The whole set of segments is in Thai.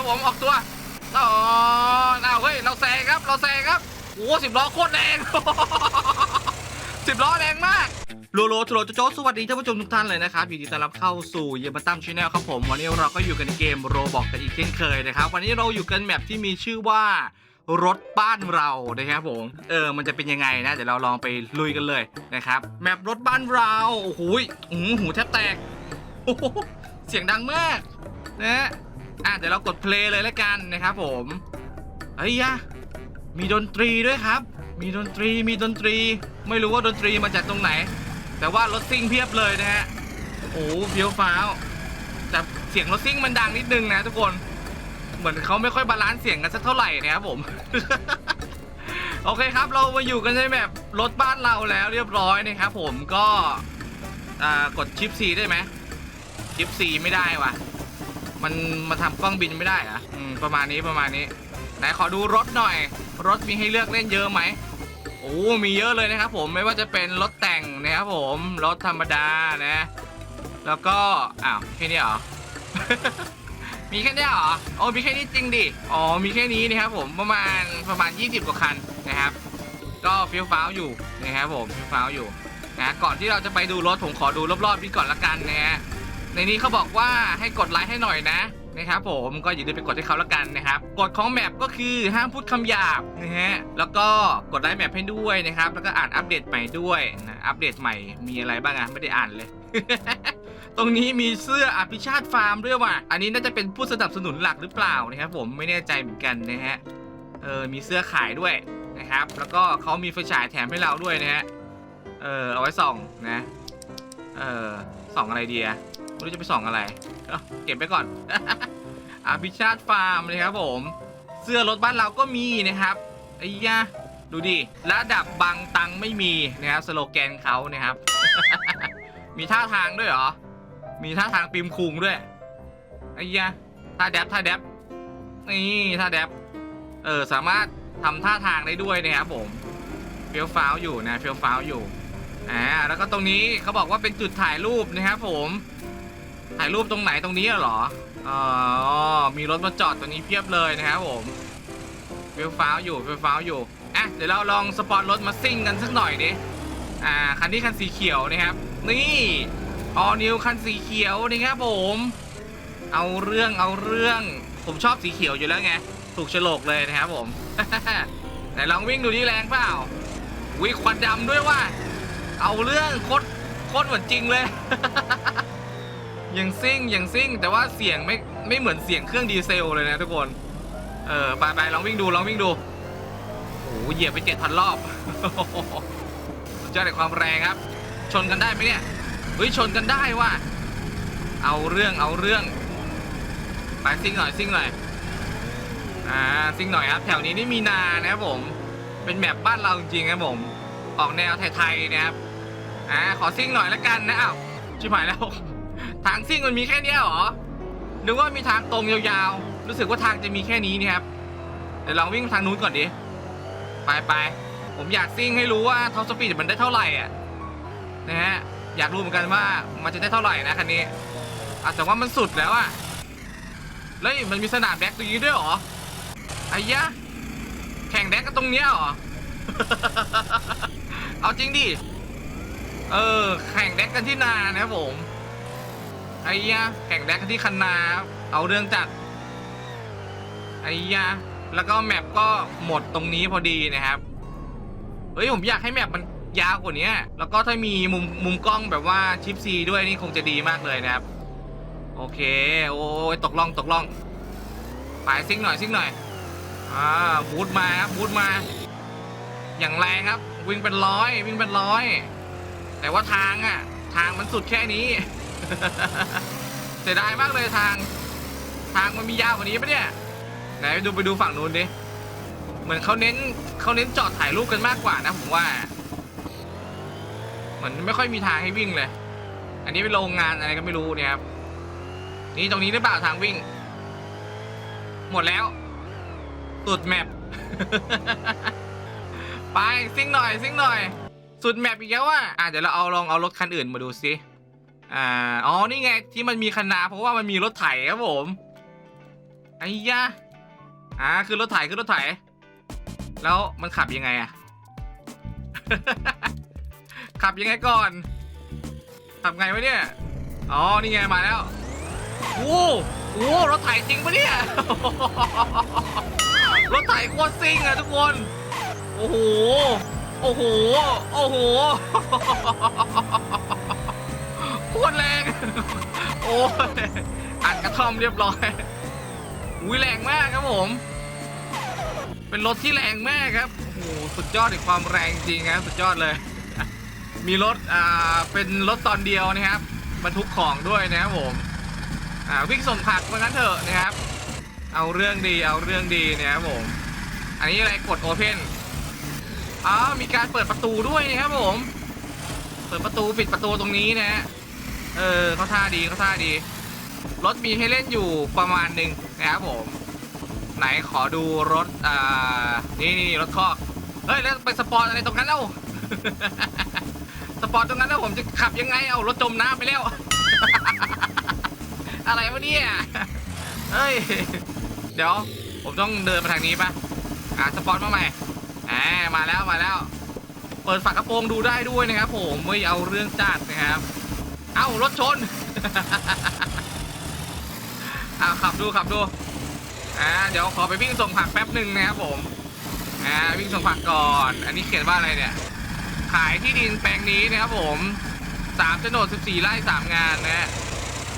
ครับผมออกตัวอ๋อเอาเฮ้ยเราแซงครับเราแซงครับโอ้สิบล้อโคตรแรงสิบล้อแรงมากโลโลโทโรโจโจสวัสดีท่านผู้ชมทุกท่านเลยนะครับยินดีต้อนรับเข้าสู่เยบัตตัมชาแนลครับผม วันนี้เราก็อยู่กันในเกมโรบอกกันอีกเช่นเคยนะครับ วันนี้เราอยู่กันแมปที่มีชื่อว่ารถบ้านเรานะครับผม เออ มันจะเป็นยังไงนะ เดี๋ยวเราลองไปลุยกันเลยนะครับ แมปรถบ้านเรา โอ้โหยหูแทบแตก เสียงดังมากนะ อะเดี๋ยวเรากดเพลย์เลยแล้วกันนะครับผมเฮ้ยยะมีดนตรีด้วยครับ มีดนตรีมีดนตรี ไม่รู้ว่าดนตรีมาจากตรงไหน แต่ว่ารถซิ่งเพียบเลยนะฮะโอ้โหเฟี้ยวฟ้าวแต่เสียงรถซิ่งมันดังนิดนึงนะทุกคนเหมือนเขาไม่ค่อยบาลานซ์เสียงกันสักเท่าไหร่นะครับผม โอเคครับเรามาอยู่กันในแบบรถบ้านเราแล้วเรียบร้อยนะครับผมก็กดชิป C ได้ไหมชิป C ไม่ได้ว่ะ มันมาทำกล้องบินไม่ได้เหรอะอืมประมาณนี้ประมาณนี้ ไหนขอดูรถหน่อย รถมีให้เลือกเล่นเยอะไหมโอ้มีเยอะเลยนะครับผมไม่ว่าจะเป็นรถแต่งนะครับผมรถธรรมดานะ แล้วก็อ้าวแค่นี้เหรอ มีแค่นี้เหรอโอ้มีแค่นี้จริงดิอ๋อมีแค่นี้นะครับผมประมาณประมาณ 20 กว่าคันนะครับ ก็ฟิลฟ้าวอยู่นะครับผมฟิลฟ้าวอยู่นะก่อนที่เราจะไปดูรถผมขอดูรอบๆนี้ก่อนละกันนะฮะ ในนี้เขาบอกว่าให้กดไลค์ให้หน่อยนะนะครับผมก็อย่าลืมไปกดให้เขาละกันนะครับกฎของแมปก็คือห้ามพูดคำหยาบนะฮะแล้วก็กดไลค์แมปให้ด้วยนะครับแล้วก็อ่านอัปเดตใหม่ด้วยนะอัปเดตใหม่มีอะไรบ้างอะไม่ได้อ่านเลย ตรงนี้มีเสื้ออภิชาติฟาร์มด้วยว่ะอันนี้น่าจะเป็นผู้สนับสนุนหลักหรือเปล่านะครับผมไม่แน่ใจเหมือนกันนะฮะเออมีเสื้อขายด้วยนะครับ แล้วก็เขามีไฟฉายแถมให้เราด้วยนะฮะเออเอาไว้ส่องนะเออส่องอะไรดีอะ ไม่รู้จะไปส่องอะไรเอาเก็บไปก่อนอภิชาติฟาร์มนะครับผม เสื้อรถบ้านเราก็มีนะครับไอ้ยะดูดิระดับบางตังไม่มีนะครับสโลแกนเขานะครับ มีท่าทางด้วยเหรอ มีท่าทางปิมคุงด้วยไอ้ยะท่าแดบท่าแดบนี่ท่าแดบเออสามารถทำท่าทางได้ด้วยนะครับผมเฟี้ยวฟ้าวอยู่นะเฟี้ยวฟ้าวอยู่อ่าแล้วก็ตรงนี้เขาบอกว่าเป็นจุดถ่ายรูปนะครับผม ถ่ายรูปตรงไหนตรงนี้เหรอ อ๋อ มีรถมาจอดตรงนี้เพียบเลยนะครับผมเฟี้ยวฟ้าวอยู่เฟี้ยวฟ้าวอยู่อะเดี๋ยวเราลองสปอร์ตรถมาซิ่งกันสักหน่อยดิ อ่า คันนี้คันสีเขียวนะครับ นี่ออนิวคันสีเขียวนะครับผม เอาเรื่องเอาเรื่อง ผมชอบสีเขียวอยู่แล้วไง ถูกฉลกเลยนะครับผม ไหนลองวิ่งดูที่แรงเปล่าวิควันดำด้วยว่า เอาเรื่องโคตรโคตรเหมือนจริงเลย ย่างซิ่งย่างซิ่ง แต่ว่าเสียงไม่ไม่เหมือนเสียงเครื่องดีเซลเลยนะทุกคน เออไปไปลองวิ่งดูลองวิ่งดูโอ้โหเหยียบไปเจ็ดพันรอบสุดยอดในความแรงครับ ชนกันได้ไหมเนี่ยเฮ้ยชนกันได้ว่ะเอาเรื่องเอาเรื่องไปซิ่งหน่อยซิ่งหน่อยอ่าซิ่งหน่อยครับ แถวนี้นี่มีนานะครับผมเป็นแมปบ้านเราจริงๆครับผมออกแนวไทยๆนะครับอ่าขอซิ่งหน่อยละกันนะอ้าวชิบหายแล้ว ทางซิ่งมันมีแค่นี้เหรอ นึกว่ามีทางตรงยาวๆ รู้สึกว่าทางจะมีแค่นี้นี่ครับ เดี๋ยวลองวิ่งทางนู้นก่อนดิ ไปไปๆผมอยากซิ่งให้รู้ว่าท็อปสปีดมันได้เท่าไหร่อะ นะฮะ อยากรู้เหมือนกันว่ามันจะได้เท่าไหร่นะคันนี้อะแต่ว่ามันสุดแล้วอะแล้วมันมีสนามแดกตรงนี้ด้วยเหรอไอ้ยะ แข่งแดกกันตรงเนี้ยเหรอ เอาจริงดิ เออ แข่งแดกกันที่นานะครับผม ไอ้ยะแข่งแดกที่คันนาเอาเรื่องจัดไอ้ยะแล้วก็แมปก็หมดตรงนี้พอดีนะครับ เฮ้ยผมอยากให้แมปมันยาวกว่านี้แล้วก็ถ้ามีมุมมุมกล้องแบบว่าชิปซีด้วยนี่คงจะดีมากเลยนะครับ โอเค โอ้ยตกล่องตกล่องไปซิ่งหน่อยซิ่งหน่อยอ่าบูทมาครับบูทมา อย่างแรงครับ วิ่งเป็นร้อยวิ่งเป็นร้อย แต่ว่าทางอะ ทางมันสุดแค่นี้ เสียดายมากเลยทาง ทางมันมียาวกว่านี้ปะเนี่ย ไหนไปดูไปดูฝั่งนู้นดิ เหมือนเขาเน้นเขาเน้นจอดถ่ายรูปกันมากกว่านะผมว่า เหมือนไม่ค่อยมีทางให้วิ่งเลย อันนี้เป็นโรงงานอะไรก็ไม่รู้เนี่ยครับนี่ตรงนี้หรือเปล่าทางวิ่ง หมดแล้วสุดแมปไปซิ่งหน่อยซิ่งหน่อย สุดแมปอีกแล้วว่ะอะเดี๋ยวเราเอาลองเอารถคันอื่นมาดูสิ อ่าอ๋อนี่ไงที่มันมีคันนาเพราะว่ามันมีรถไถครับผมไอ้ยะอ่าคือรถไถคือรถไถ แล้วมันขับยังไงอะขับยังไงก่อนขับไงวะเนี่ยอ๋อนี่ไงมาแล้วโอ้โหรถไถจริงปะเนี่ยรถไถโคตรซิ่งอะทุกคนโอ้โหโอ้โหโอ้โห อ้อัดกระท่อมเรียบร้อยอุ้ยแรงมากครับผม เป็นรถที่แรงมากครับโอ้โหสุดยอดในความแรงจริงครับสุดยอดเลย มีรถอ่าเป็นรถตอนเดียวนะครับบรรทุกของด้วยนะครับผมอ่าวิ่งส่งผักว่างั้นเถอะนะครับ เอาเรื่องดีเอาเรื่องดีนะครับผม อันนี้อะไรกดโอเพนอ๋อมีการเปิดประตูด้วยนะครับผม เปิดประตูปิดประตูตรงนี้นะฮะ เออเขาท่าดีเขาท่าดี รถมีให้เล่นอยู่ประมาณหนึ่งนะครับผม ไหนขอดูรถ อ่า นี่นี่รถคอก เฮ้ย แล้วไปสปอร์ตอะไรตรงนั้นเล่า สปอร์ตตรงนั้นแล้วผมจะขับยังไง เอารถจมน้ำไปแล้ว อะไรวะเนี่ย เฮ้ย เดี๋ยว ผมต้องเดินมาทางนี้ปะอ่าสปอร์ตมาใหม่อ่ามาแล้วมาแล้ว เปิดฝากระโปรงดูได้ด้วยนะครับผมไม่เอาเรื่องจัดนะครับ เอ้ารถชนอ่าขับดูขับดูอ่าเดี๋ยวขอไปวิ่งส่งผักแป๊บหนึ่งนะครับผมอ่าวิ่งส่งผักก่อน อันนี้เขียนว่าอะไรเนี่ย ขายที่ดินแปลงนี้นะครับผมสามโฉนดสิบสี่ไร่สามงานนะฮะ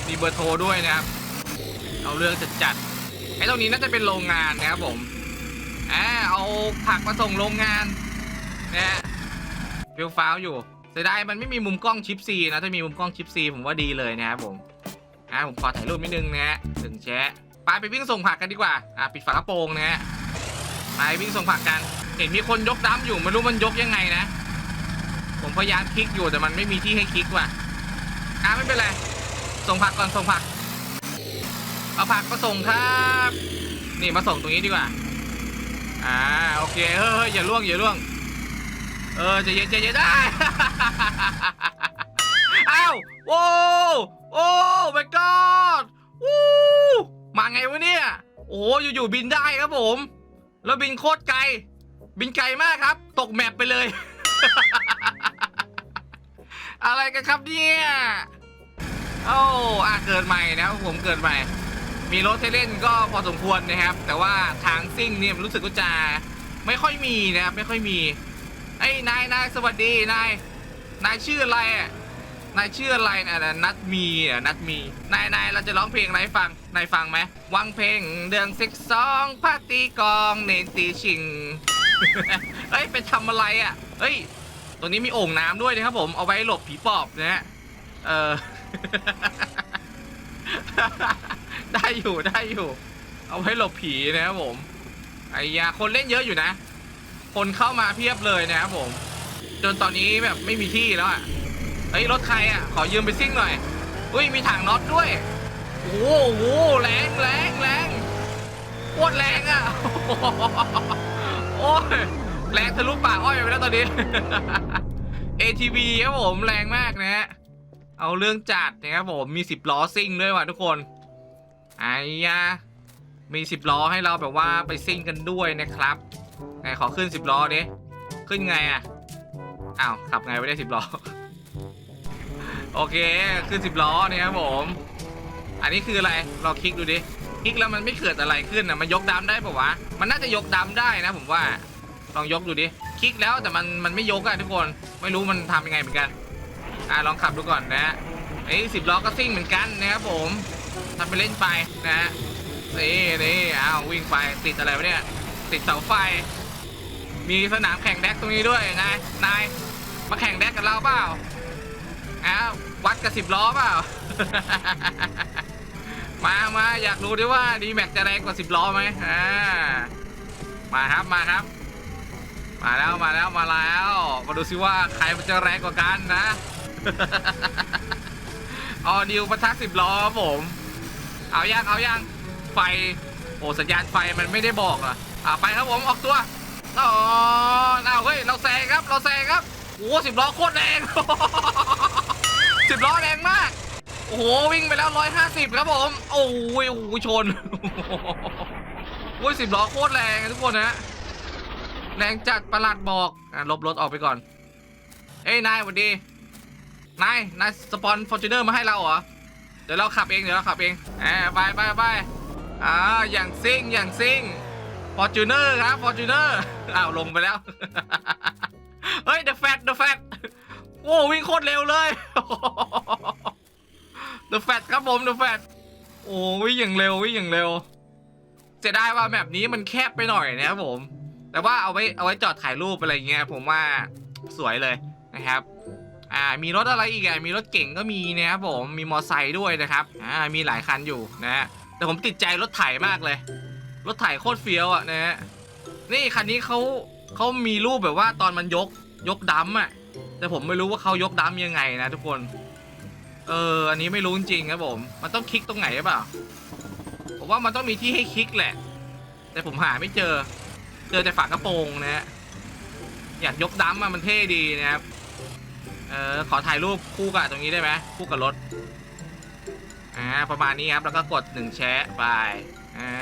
มีเบอร์โทรด้วยนะครับ เอาเรื่องจัดจัดไอ้ตรงนี้น่าจะเป็นโรงงานนะครับผมอ่าเอาผักมาส่งโรงงานนะฮะเฟี้ยวฟ้าวอยู่ เสียดายมันไม่มีมุมกล้องชิปซีนะ ถ้ามีมุมกล้องชิปซีผมว่าดีเลยนะครับผม อ่าผมขอถ่ายรูปนิดนึงนะฮะถึงแชะไปไปวิ่งส่งผักกันดีกว่า อ่าปิดฝากระโปรงนะฮะ ไปวิ่งส่งผักกัน เห็นมีคนยกดัมอยู่ไม่รู้มันยกยังไงนะ ผมพยายามคลิกอยู่แต่มันไม่มีที่ให้คลิกว่ะ อ่าไม่เป็นไร ส่งผักก่อนส่งผัก เอาผักมาส่งครับ นี่มาส่งตรงนี้ดีกว่า อ่าโอเคเฮ้ยเฮ้ยอย่าล่วงอย่าล่วง เออจะเย็นจะเย็นได้ อ้าวโว้โอ้ my god วู้มาไงวะเนี่ย โอ้โหอยู่ๆบินได้ครับผม แล้วบินโคตรไกล บินไกลมากครับ ตกแมปไปเลย อะไรกันครับเนี่ยโอ้อาเกิดใหม่นะครับผมเกิดใหม่ มีรถให้เล่นก็พอสมควรนะครับ แต่ว่าทางซิ่งเนี่ยรู้สึกว่าจะไม่ค่อยมีนะครับไม่ค่อยมี ไอ้ยนายนายสวัสดีนายนายชื่ออะไรอะนายชื่ออะไรนะนัดมีอะนัดมีนายนายเราจะร้องเพลงอะไรให้ฟังนายฟังไหมวังเพลงเดืองซิกซองพาตีกองเนนตีชิงเฮ้ยไปทำอะไรอะเฮ้ยตรงนี้มีโอ่งน้ำด้วยนะครับผมเอาไว้หลบผีปอบนะฮะเออ ได้อยู่ได้อยู่ เอาไว้หลบผีนะครับผมไอ้ยาคนเล่นเยอะอยู่นะ คนเข้ามาเพียบเลยนะครับผม จนตอนนี้แบบไม่มีที่แล้วอะเฮ้ยรถใครอะ ขอยืมไปซิ่งหน่อย อุ้ยมีถังน็อตด้วย โอ้โหแรงแรงแรงโคตรแรงอะ โอ้ยแรงทะลุปากอ้อยไปแล้วตอนนี้ ATV ครับผมแรงมากนะฮะ เอาเรื่องจัดนะครับผมมีสิบล้อซิ่งด้วยว่ะทุกคนไอ้ยามีสิบล้อให้เราแบบว่าไปซิ่งกันด้วยนะครับ ไหนขอขึ้นสิบล้อดิขึ้นไงอะอ้าวขับไงไม่ได้สิบล้อ โอเคขึ้นสิบล้อเนี่ยครับผม อันนี้คืออะไรเราคลิกดูดิคลิกแล้วมันไม่เกิดอะไรขึ้นอะมันยกดัมได้ปะวะมันน่าจะยกดัมได้นะผมว่าลองยกดูดิคลิกแล้วแต่มันมันไม่ยกอะทุกคนไม่รู้มันทำยังไงเหมือนกันอ่าลองขับดูก่อนนะฮะไอ้สิบล้อก็ซิ่งเหมือนกันนะครับผมทำไปเล่นไปนะฮะนี่นี่อ้าววิ่งไปติดอะไรวะเนี่ย ติดเสาไฟ มีสนามแข่งแดกตรงนี้ด้วยไงนายมาแข่งแดกกับเราเปล่าอ้าววัดกับสิบล้อเปล่า มามาอยากรู้ดิว่าดีแม็กจะแรงกว่าสิบล้อไหมอ่ามาครับมาครับ มาแล้วมาแล้วมาแล้ว มาดูซิว่าใครมันจะแรงกว่ากันนะออดิวประทักสิบล้อครับผม เอายังเอายังไฟ โอ้สัญญาณไฟมันไม่ได้บอกเหร อ่าไปครับผมออกตัวอ๋อเอาเฮ้ยเราแซงครับเราแซงครับโอ้สิบล้อโคตรแรงสิบล้อแรงมาก โอ้โหวิ่งไปแล้วร้อยห้าสิบครับผม โอ้ยโอ้โหชนโอ้ยสิบล้อโคตรแรงทุกคนนะแรงจัดประหลัดบอกอะลบรถออกไปก่อน เอ้ยนายสวัสดีนายนายสปอนฟอร์จูเนอร์มาให้เราเหรอ เดี๋ยวเราขับเองเดี๋ยวเราขับเองแอบไปไปไปอ่าอย่างซิ่งอย่างซิ่ง ฟอร์จูเนอร์ครับฟอร์จูเนอร์อ้าวลงไปแล้ว เฮ้ยเดอะแฟตเดอะแฟตโอ้วิ่งโคตรเร็วเลยเดอะแฟตครับผมเดอะแฟตโอ้วิ่งอย่างเร็ววิ่งอย่างเร็วเสียดายว่าแบบนี้มันแคบไปหน่อยนะครับผม แต่ว่าเอาไว้เอาไว้จอดถ่ายรูปอะไรเงี้ยผมว่าสวยเลยนะครับอ่ามีรถอะไรอีกอะมีรถเก่งก็มีนะครับผมมีมอไซค์ด้วยนะครับอ่ามีหลายคันอยู่นะฮะแต่ผมติดใจรถไถมากเลย รถไถโคตรเฟี้ยวอะนะฮะนี่คันนี้เขาเขามีรูปแบบว่าตอนมันยกยกดัมอะ แต่ผมไม่รู้ว่าเขายกดัมยังไงนะทุกคน เอออันนี้ไม่รู้จริงครับผม มันต้องคลิกตรงไหนหรือเปล่าผมว่ามันต้องมีที่ให้คลิกแหละ แต่ผมหาไม่เจอ เจอแต่ฝากระโปรงนะฮะอยากยกดัมมามันเท่ดีนะครับ เออขอถ่ายรูปคู่กับตรงนี้ได้ไหมคู่กับรถ อ่าประมาณนี้ครับ แล้วก็กดหนึ่งแชะไป อ่า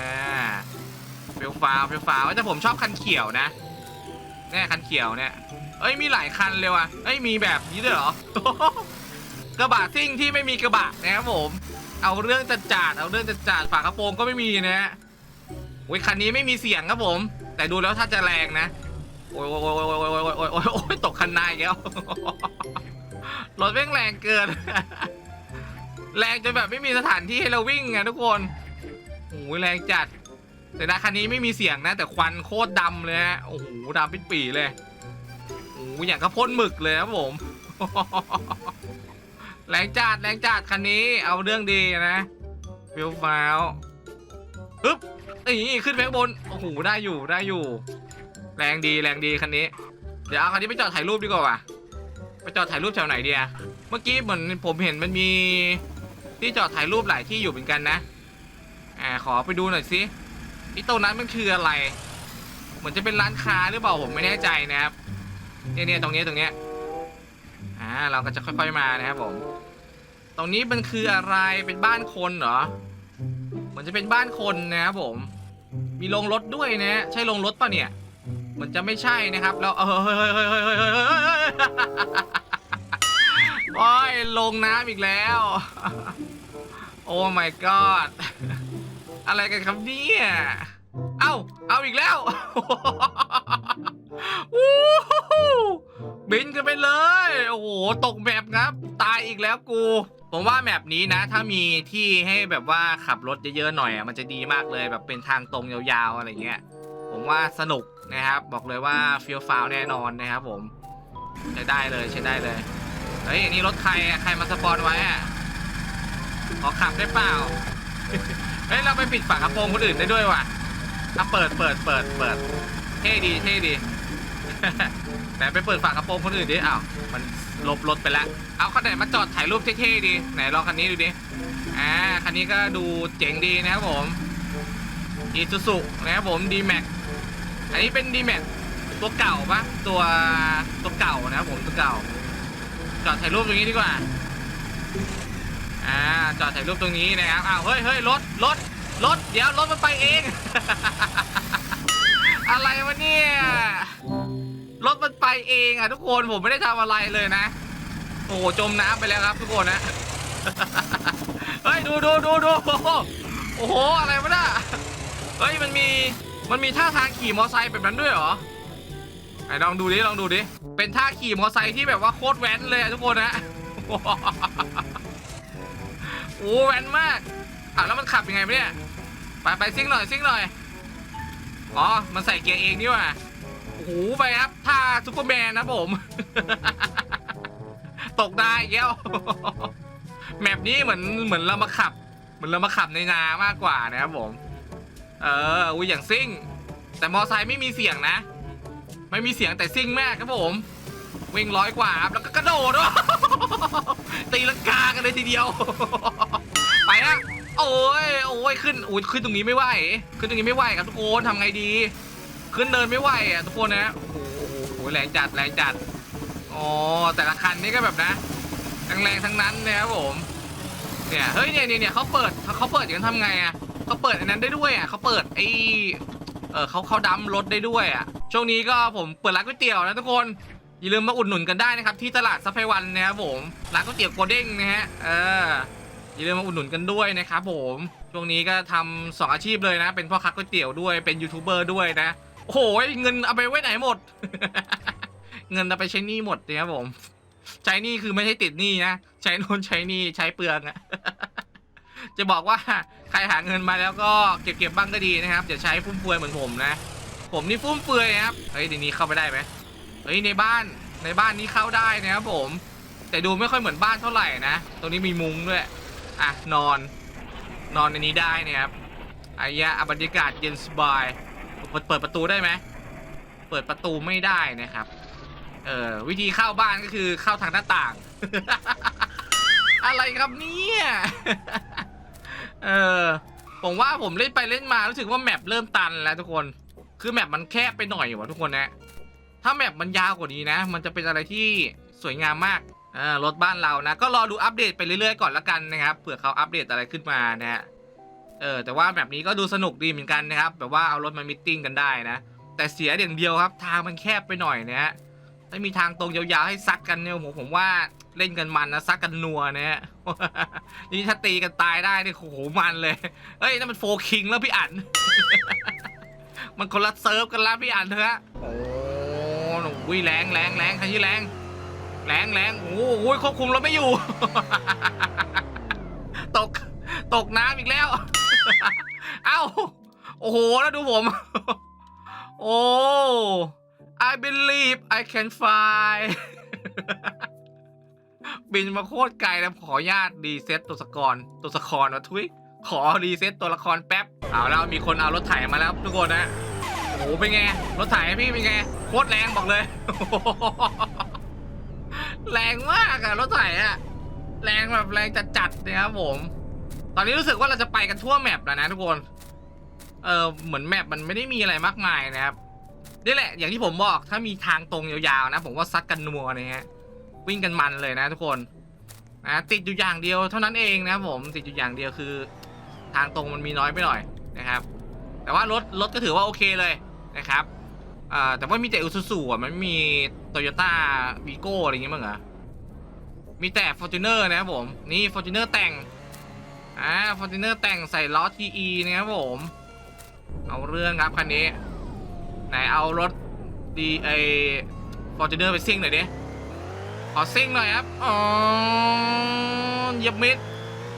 เฟลฟาวเฟลฟาวแต่ผมชอบคันเขียวนะเนี่ยคันเขียวเนี่ย เอ้ยมีหลายคันเลยว่ะ เอ้ยมีแบบนี้ด้วยเหรอ กระบะซิ่งที่ไม่มีกระบะนะครับผม เอาเรื่องจัดจาดเอาเรื่องจัดจาดฝากระโปรงก็ไม่มีนะฮะโอ้ยคันนี้ไม่มีเสียงครับผม แต่ดูแล้วถ้าจะแรงนะโอ้ยโอ้ยโอ้ยโอ้ยโอ้ยโอ้ยโอ้ยโอ้ยโอ้ยตกคันนายแล้วรถแม่งแรงเกิน แรงจนแบบไม่มีสถานที่ให้เราวิ่งไงทุกคน โอ้ยแรงจัด แต่นะคันนี้ไม่มีเสียงนะ แต่ควันโคตรดำเลยฮะโอ้โหดำปิดปีเลยโอ้โหอย่างกระพ่นหมึกเลยครับผม แรงจัดแรงจัดคันนี้เอาเรื่องดีนะฟิลฟ้าวปึ๊บนี่ขึ้นไปข้างบนโอ้โหได้อยู่ได้อยู่ แรงดีแรงดีคันนี้ เดี๋ยวเอาคันนี้ไปจอดถ่ายรูปดีกว่าว่ะไปจอดถ่ายรูปแถวไหนเดีอะเมื่อกี้เหมือนผมเห็นมันมีที่จอดถ่ายรูปหลายที่อยู่เหมือนกันนะ อ่าขอไปดูหน่อยสิที่ตรงนั้นมันคืออะไร เหมือนจะเป็นร้านค้าหรือเปล่าผมไม่แน่ใจนะครับเนี่ยเนี่ยตรงนี้ตรงเนี้ยอ่าเราก็จะค่อยๆมานะครับผม ตรงนี้มันคืออะไรเป็นบ้านคนเหรอเหมือนจะเป็นบ้านคนนะครับผม มีโรงรถด้วยนะ ใช่โรงรถปะเนี่ยมันจะไม่ใช่นะครับแล้วเออเฮ้ยเฮ้ยเฮ้ยเฮ้ยเฮ้ยเฮ้ยเฮ้ยโอ้ยลงน้ำอีกแล้ว โอ้ my god อะไรกันครับเนี่ยเอ้า เอาอีกแล้ววู้ฮู้บินกันไปเลย โอ้โห ตกแมปครับ ตายอีกแล้วกู ผมว่าแมปนี้นะ ถ้ามีที่ให้แบบว่าขับรถเยอะๆหน่อยมันจะดีมากเลยแบบเป็นทางตรงยาวๆอะไรเงี้ย ผมว่าสนุกนะครับ บอกเลยว่าฟิลฟาวแน่นอนนะครับผม ใช้ได้เลยใช้ได้เลย เฮ้ยอันนี้รถใครอะใครมาสปอนไว้อะขอขับได้เปล่า เฮ้ยเราไปปิดฝากระโปรงคนอื่นได้ด้วยว่ะอะเปิดเปิดเปิดเปิดเท่ดีเท่ดีแต่ไปเปิดฝากระโปรงคนอื่นดิอ้าวมันลบรถไปแล้วเอาคันไหนมาจอดถ่ายรูปเท่ๆดีไหนลองคันนี้ดูดิอ่าคันนี้ก็ดูเจ๋งดีนะครับผมอีซูซุนะครับผมดีแม็กอันนี้เป็นดีแม็กตัวเก่าปะตัวตัวเก่านะครับผมตัวเก่าจอดถ่ายรูปตรงนี้ดีกว่า อ่าจอดถ่ายรูปตรงนี้นะครับอ้าวเฮ้ยเฮ้ยรถรถรถเดี๋ยวรถมันไปเอง อะไรวะเนี่ยรถมันไปเองอะทุกคนผมไม่ได้ทำอะไรเลยนะ โอ้โหจมน้ำไปแล้วครับทุกคนนะเฮ้ยดูดูดูดูโอ้โหอะไรวะน่ะเฮ้ยมันมีมันมีท่าทางขี่มอไซค์แบบนั้นด้วยเหรอไหนลองดูดิลองดูดิเป็นท่าขี่มอไซค์ที่แบบว่าโคตรแว้นเลยอะทุกคนนะ โอ้แวนมากอะแล้วมันขับยังไงวะเนี่ย ไปไปซิ่งหน่อยซิ่งหน่อย อ๋อ มันใส่เกียร์เองนี่ว่าโอ้โหไปครับท่าซูเปอร์แมนนะผม ตกได้อีกแล้วแมปนี้เหมือนเหมือนเรามาขับ เหมือนเรามาขับในนามากกว่านะครับผม เอออุ้ยอย่างซิ่ง แต่มอไซค์ไม่มีเสียงนะ ไม่มีเสียงแต่ซิ่งมากครับผมวิ่งร้อยกว่าครับแล้วก็กระโดดตีลังกากันเลยทีเดียว โอ้ยโอ้ยขึ้นโอ้ยขึ้นตรงนี้ไม่ไหว ขึ้นตรงนี้ไม่ไหวครับทุกคนทำไงดี ขึ้นเดินไม่ไหวอะทุกคนนะโอ้โหโอ้โหแรงจัดแรงจัดอ๋อแต่ละคันนี่ก็แบบนะแรงๆทั้งนั้นนะครับผมเนี่ยเฮ้ยเนี่ยเนี่ยเนี่ยเขาเปิดเขาเปิดอย่างนั้นทำไงอะเขาเปิดอันนั้นได้ด้วยอะเขาเปิดไอเออเขาเขาดัมรถได้ด้วยอะช่วงนี้ก็ผมเปิดร้านก๋วยเตี๋ยวนะทุกคนอย่าลืมมาอุดหนุนกันได้นะครับที่ตลาดซัพไพวันนะครับผมร้านก๋วยเตี๋ยวโกเด้งนะฮะเออ อย่าลืมมาอุดหนุนกันด้วยนะครับผมช่วงนี้ก็ทำสองอาชีพเลยนะ เป็นพ่อค้าก๋วยเตี๋ยวด้วยเป็นยูทูบเบอร์ด้วยนะโอ้โหเงินเอาไปไว้ไหนหมด เงินเอาไปใช้หนี้หมดนะครับผม ใช้หนี้คือไม่ใช่ติดหนี้นะใช้นนใช้หนี้ใช้เปลืองอะจะบอกว่าใครหาเงินมาแล้วก็เก็บเก็บบ้างก็ดีนะครับอย่าใช้ฟุ่มเฟือยเหมือนผมนะ ผมนี่ฟุ่มเฟือยครับเฮ้ยเดี๋ยวนี้เข้าไปได้ไหมเฮ้ยในบ้านในบ้านนี้เข้าได้นะครับผม แต่ดูไม่ค่อยเหมือนบ้านเท่าไหร่นะตรงนี้มีมุ้งด้วย อะ นอน นอนในนี้ได้นะครับอายะอบรรยากาศเย็นสบายเปิดเปิดประตูได้ไหม เปิดประตูไม่ได้นะครับ เอ่อ วิธีเข้าบ้านก็คือเข้าทางหน้าต่าง อะไรครับเนี่ย เออ ผมว่าผมเล่นไปเล่นมารู้สึกว่าแมปเริ่มตันแล้วทุกคน คือแมปมันแคบไปหน่อยว่ะทุกคนนะ ถ้าแมปมันยาวกว่านี้นะ มันจะเป็นอะไรที่สวยงามมาก อ่ารถบ้านเรานะ ก็รอดูอัปเดตไปเรื่อยๆก่อนละกันนะครับเผื่อเขาอัปเดตอะไรขึ้นมานะฮะเออแต่ว่าแบบนี้ก็ดูสนุกดีเหมือนกันนะครับแบบว่าเอารถมามิทติ้งกันได้นะ แต่เสียอย่างเดียวครับ ทางมันแคบไปหน่อยนะฮะถ้ามีทางตรงยาวๆให้ซัดกันเนี่ยผมผมว่าเล่นกันมันนะซัดกันนัวนะฮะนี่ถ้าตีกันตายได้นี่โอ้โหมันเลยเฮ้ยนั่นมันโฟคิงแล้วพี่อันมันคนละเซิร์ฟกันแล้วพี่อันเถอะโอ้หนูวิแรงแรงแรงคันนี้แรง แรงแรงโอ้โหควบคุมรถไม่อยู่ ตก ตกน้ำอีกแล้ว เอ้า โอ้โห แล้วดูผม โอ้ I believe I can fly บินมาโคตรไกลแล้วขออนุญาตรีเซ็ตตัวสกอรตัวสกอรนะทุยขอรีเซ็ตตัวละครแป๊บ เอาแล้วมีคนเอารถไถมาแล้วทุกคนนะ โอ้โหเป็นไง รถไถพี่เป็นไง โคตรแรงบอกเลย แรงมากอะรถไถอะแรงแบบแรงจัดๆนะครับผม ตอนนี้รู้สึกว่าเราจะไปกันทั่วแมปแล้วนะทุกคน เออเหมือนแมปมันไม่ได้มีอะไรมากมายนะครับนี่แหละ อย่างที่ผมบอกถ้ามีทางตรงยาวๆนะ ผมว่าซัดกันนัวเนี่ยฮะวิ่งกันมันเลยนะทุกคนนะติดอยู่อย่างเดียวเท่านั้นเองนะครับผมติดอยู่อย่างเดียวคือ ทางตรงมันมีน้อยไปหน่อยนะครับ แต่ว่ารถรถก็ถือว่าโอเคเลยนะครับ อ่าแต่ว่ามีแต่อุซูซูอะมันมีโตโยต้าวีโก้อะไรอย่างเงี้ยมั้งเหรอมีแต่ f o r t u n e r นะครับผม นี่ f o r t u n e r แต่งอ่า f o r t u n e r แต่งใส่ล้อ TE นะครับผม เอาเรื่องครับคันนี้ ไหนเอารถดีไอฟอร์จูเนอร์ไปซิ่งหน่อยดิขอซิ่งหน่อยครับ อ๋อเยียบมิด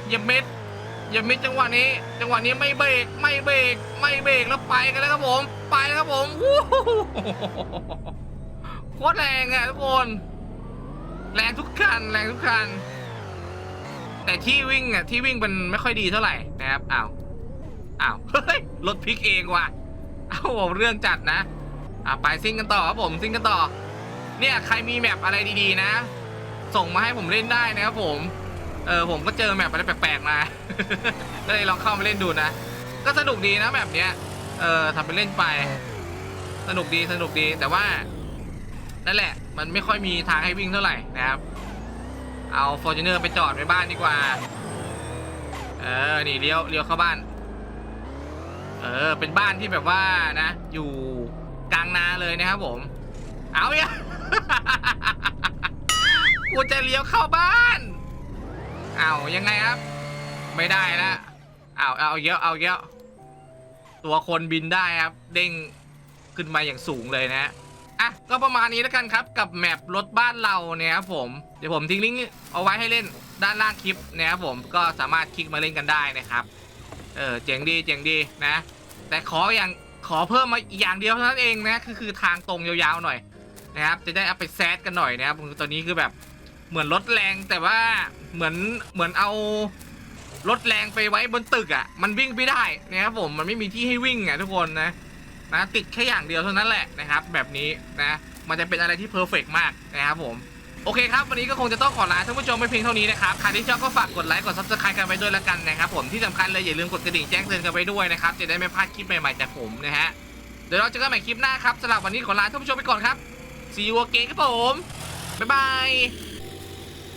เยียบมิด เหยียบมิดจังหวะนี้ จังหวะนี้ไม่เบรกไม่เบรกไม่เบรกแล้วไปกันแล้วครับผม ไปแล้วครับผมโคตรแรงอะทุกคนแรงทุกคันแรงทุกคัน แต่ที่วิ่งอะที่วิ่งมันไม่ค่อยดีเท่าไหร่นะครับอ้าวอ้าวเฮ้ยรถพลิกเองว่ะเอาเรื่องจัดนะอะไปซิ่งกันต่อครับผมซิ่งกันต่อ เนี่ยใครมีแมปอะไรดีๆนะ ส่งมาให้ผมเล่นได้นะครับผม เออผมก็เจอแมปอะไรแปลกๆมา ก็เลยลองเข้ามาเล่นดูนะ ก็สนุกดีนะแบบเนี้ย เออทำไปเล่นไป สนุกดีสนุกดีแต่ว่า นั่นแหละ มันไม่ค่อยมีทางให้วิ่งเท่าไหร่นะครับ เอาฟอร์จูเนอร์ไปจอดไว้บ้านดีกว่า เออ นี่เลี้ยวเลี้ยวเข้าบ้าน เออ เป็นบ้านที่แบบว่านะ อยู่กลางนาเลยนะครับผม เอาอย่ากูจะเลี้ยวเข้าบ้าน เอายังไงครับ ไม่ได้ละเอาเอาเยอะเอาเยอะตัวคนบินได้ครับ เด้งขึ้นมาอย่างสูงเลยนะอะก็ประมาณนี้แล้วกันครับกับแมปรถบ้านเราเนี่ยครับผมเดี๋ยวผมทิ้งลิงก์เอาไว้ให้เล่นด้านล่างคลิปนะครับผมก็สามารถคลิกมาเล่นกันได้นะครับเออเจ๋งดีเจ๋งดีนะ แต่ขออย่างขอเพิ่มมาอีกอย่างเดียวเท่านั้นเองนะคือคือทางตรงยาวๆหน่อยนะครับจะได้เอาไปแซดกันหน่อยนะครับตอนนี้คือแบบเหมือนรถแรงแต่ว่า เหมือนเหมือนเอารถแรงไปไว้บนตึกอะ่ะ มันวิ่งไม่ได้นะครับผมมันไม่มีที่ให้วิ่งอะทุกคนนะนะติดแค่อย่างเดียวเท่านั้นแหละนะครับ แบบนี้นะมันจะเป็นอะไรที่เพอร์เฟกมากนะครับผมโอเคครับ วันนี้ก็คงจะต้องขอลาท่านผู้ชมไปเพียงเท่านี้นะครับใครที่ชอบก็ฝากกดไลค์กดซับสไครต์กันไปด้วยล้วกันนะครับผมที่สำคัญเลยอย่าลืมกดกระดิ่งแจ้งเตือนกันไปด้วยนะครับจะได้ไม่พลาดคลิปใหม่ๆจากผมนะฮะเดี๋ยวเราจอกันใหม่คลิปหน้าครับสำหรับวันนี้ขอลาท่านผู้ชมไปก่อนครับ See you again ครับผมบ๊ายบาย